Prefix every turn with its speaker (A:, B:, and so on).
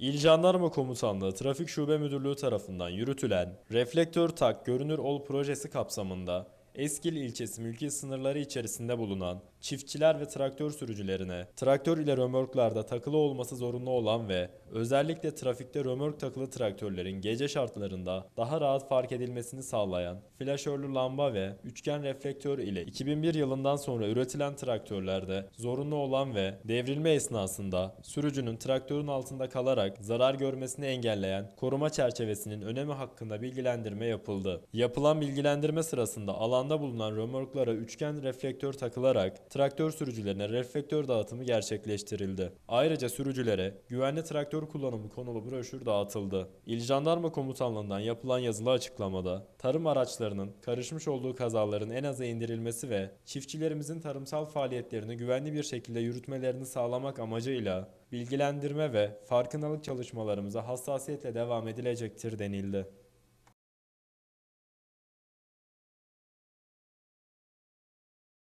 A: İl Jandarma Komutanlığı Trafik Şube Müdürlüğü tarafından yürütülen Reflektör Tak Görünür Ol projesi kapsamında Eskil ilçesi mülki sınırları içerisinde bulunan çiftçiler ve traktör sürücülerine traktör ile römorklarda takılı olması zorunlu olan ve özellikle trafikte römork takılı traktörlerin gece şartlarında daha rahat fark edilmesini sağlayan flaşörlü lamba ve üçgen reflektör ile 2001 yılından sonra üretilen traktörlerde zorunlu olan ve devrilme esnasında sürücünün traktörün altında kalarak zarar görmesini engelleyen koruma çerçevesinin önemi hakkında bilgilendirme yapıldı. Yapılan bilgilendirme sırasında alanda bulunan römorklara üçgen reflektör takılarak traktör sürücülerine reflektör dağıtımı gerçekleştirildi. Ayrıca sürücülere güvenli traktör kullanımı konulu broşür dağıtıldı. İl Jandarma Komutanlığından yapılan yazılı açıklamada tarım araçlarının karışmış olduğu kazaların en aza indirilmesi ve çiftçilerimizin tarımsal faaliyetlerini güvenli bir şekilde yürütmelerini sağlamak amacıyla bilgilendirme ve farkındalık çalışmalarımıza hassasiyetle devam edilecektir denildi.